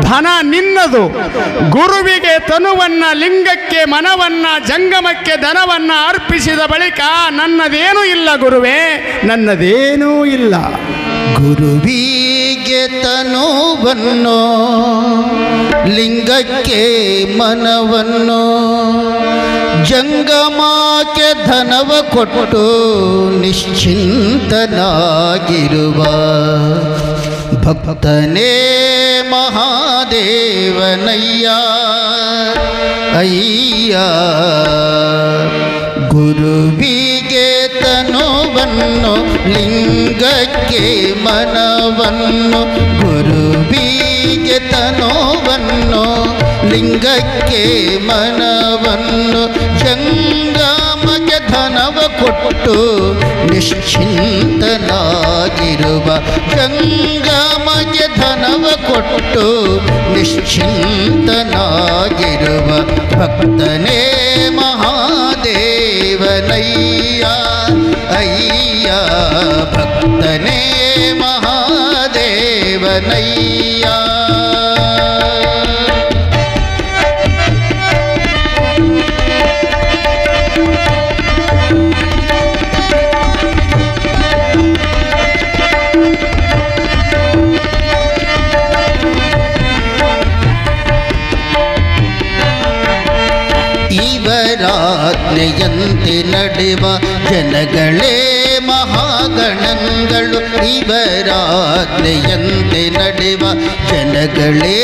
ಧನ ನಿನ್ನದು. ಗುರುವಿಗೆ ತನುವನ್ನ, ಲಿಂಗಕ್ಕೆ ಮನವನ್ನ, ಜಂಗಮಕ್ಕೆ ಧನವನ್ನ ಅರ್ಪಿಸಿದ ಬಳಿಕ ನನ್ನದೇನೂ ಇಲ್ಲ ಗುರುವೇ, ನನ್ನದೇನೂ ಇಲ್ಲ. ಗುರುವಿಗೆ ತನುವನ್ನು, ಲಿಂಗಕ್ಕೆ ಮನವನ್ನು, ಜಂಗಮಕ್ಕೆ ಧನವ ಕೊಟ್ಟು ನಿಶ್ಚಿಂತನಾಗಿರುವ ಭಕ್ತನೇ ಮಹಾದೇವನಯ್ಯ, ಅಯ್ಯ. ಗುರುವಿಗೆ ತನುವನ್ನು, ಲಿಂಗಕ್ಕೆ ಮನವನ್ನು. ಗುರುವಿಗೆ ತನುವನ್ನು, ಲಿಂಗಕ್ಕೆ ಮನವನ್ನು. ಜಂಗಮಗೆ ಧನವ ಕೊಟ್ಟು ನಿಶ್ಚಿಂತನಾಗಿರುವ ಧನವ ಕೊಟ್ಟು ನಿಶ್ಚಿಂತನಾಗಿರುವ ಭಕ್ತನೇ ಮಹಾದೇವನಯ್ಯ ಅಯ್ಯ ಭಕ್ತನೇ ಮಹಾದೇವನಯ್ಯ ಇವರಾಜ್ಞೆಯಂತೆ ನಡೆವ ಜನಗಳೇ ಮಹಾಗಣಗಳು ಇವರಾಜ್ಞೆಯಂತೆ ನಡೆವ ಜನಗಳೇ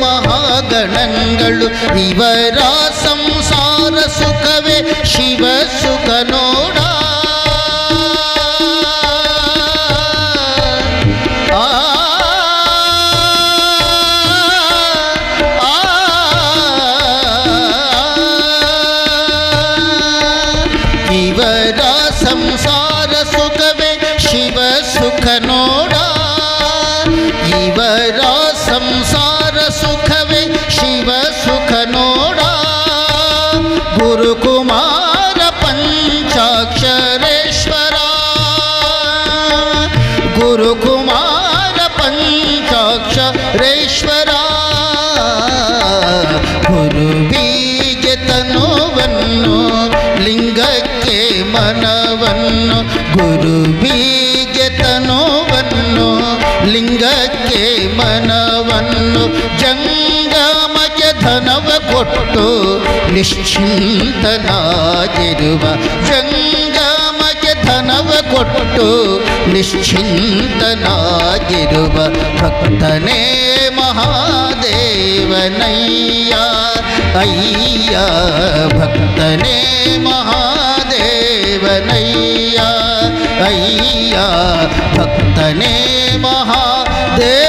ಮಹಾಗಣಗಳು ಇವರ ಸಂಸಾರ ಸುಖವೇ ಶಿವ ಸುಖ ಶಿವ ಸುಖ ನೋಡ ಇವರ ಸಂಸಾರ ಸುಖವೇ, ಶಿವ ಸುಖ ನೋಡ. ಗುರುಕುಮಾರ ಪಂಚಾಕ್ಷರೇಶ್ವರ ಗುರುಕುಮಾರ ಪಂಚಾಕ್ಷರೇಶ್ವರ. ಗುರು ತನುವನ್ನು, ಲಿಂಗಕ್ಕೆ ಮನವನ್ನು, ಗುರು ತನುವನ್ನು ಲಿಂಗಕ್ಕೆ ಮನವನ್ನು ಜಂಗಮಗೆ ಧನವ ಕೊಟ್ಟು ನಿಶ್ಚಿಂತನಾಗಿರುವ ಜಂಗಮಗೆ ಧನವ ಕೊಟ್ಟು ನಿಶ್ಚಿಂತನಾಗಿರುವ ಭಕ್ತನೇ ಮಹಾದೇವನಯ್ಯ ಅಯ್ಯ ಭಕ್ತನೇ ಮಹಾದೇವನಯ್ಯ ಅಯ್ಯ ಭಕ್ತನೇ महा